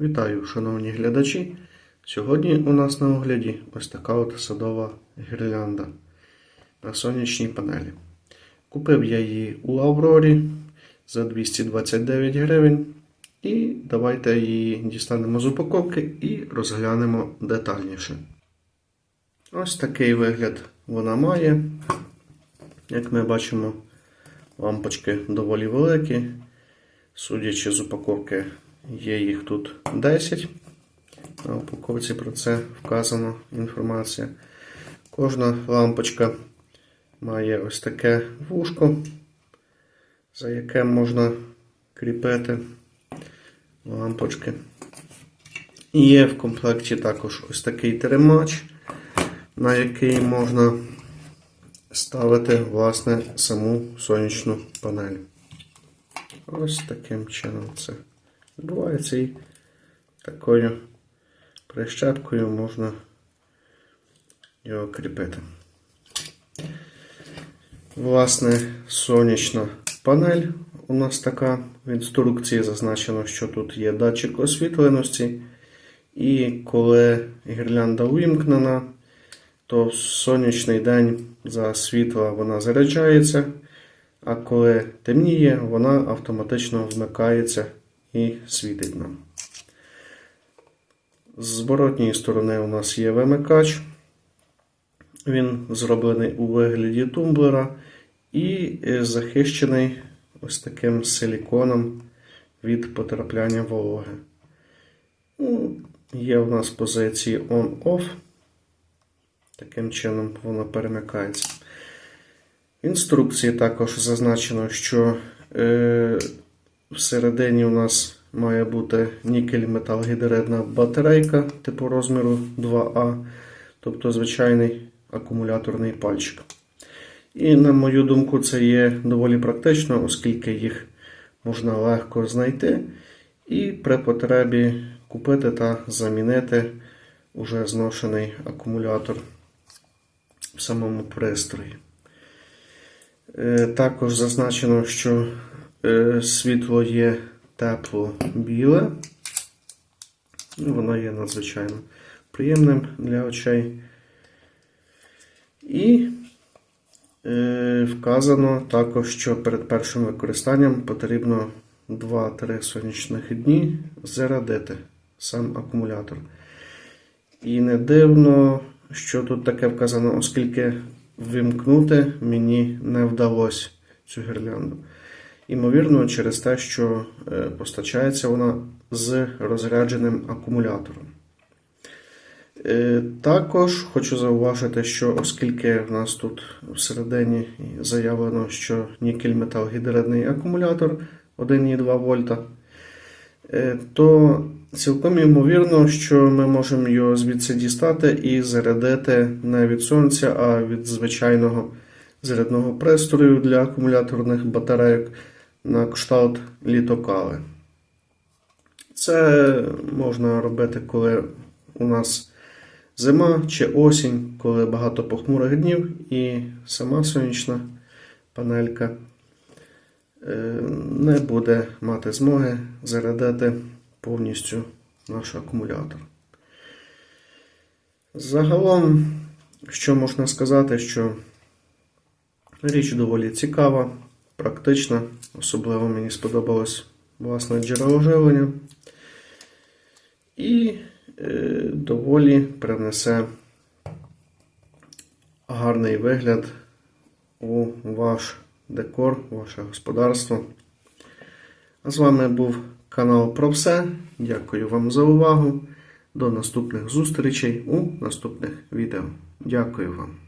Вітаю, шановні глядачі. Сьогодні у нас на огляді ось така от садова гірлянда на сонячній панелі. Купив я її у Аврорі за 229 гривень. І давайте її дістанемо з упаковки і розглянемо детальніше. Ось такий вигляд вона має. Як ми бачимо, лампочки доволі великі. Судячи з упаковки, є їх тут 10. На упаковці про це вказана інформація. Кожна лампочка має ось таке вушко, за яке можна кріпити лампочки. І є в комплекті також ось такий тримач, на який можна ставити власне саму сонячну панель. Ось таким чином це відбувається і такою прищепкою можна його кріпити. Власне, сонячна панель у нас така. В інструкції зазначено, що тут є датчик освітленості, і коли гірлянда увімкнена, то в сонячний день за світла вона заряджається, а коли темніє, вона автоматично вмикається і світить нам. З зворотньої сторони у нас є вимикач. Він зроблений у вигляді тумблера і захищений ось таким силіконом від потрапляння вологи. Ну, Є у нас позиції on-off. Таким чином воно перемикається. В інструкції також зазначено, що е, всередині у нас має бути нікель металгідридна батарейка типу розміру 2А, тобто звичайний акумуляторний пальчик. І, на мою думку, це є доволі практично, оскільки їх можна легко знайти і при потребі купити та замінити уже зношений акумулятор в самому пристрої. Е, Також зазначено, що світло є тепло-біле. Ну, Воно є надзвичайно приємним для очей. І е, вказано також, що перед першим використанням потрібно 2-3 сонячних дні зарядити сам акумулятор. І не дивно, що тут таке вказано, оскільки вимкнути мені не вдалося цю гірлянду. Імовірно, через те, що е, постачається вона з розрядженим акумулятором. Е, Також хочу зауважити, що оскільки в нас тут всередині заявлено, що нікель металгідридний акумулятор 1,2 вольта, е, то цілком ймовірно, що ми можемо його звідси дістати і зарядити не від сонця, а від звичайного зарядного пристрою для акумуляторних батарейок на кшталт літокали. Це можна робити, коли у нас зима чи осінь, коли багато похмурих днів, і сама сонячна панелька е, не буде мати змоги зарядити повністю наш акумулятор. Загалом, що можна сказати, що річ доволі цікава, практична, особливо мені сподобалось власне джерело живлення. І е, доволі принесе гарний вигляд у ваш декор, ваше господарство. А з вами був канал про все. Дякую вам за увагу. До наступних зустрічей у наступних відео. Дякую вам.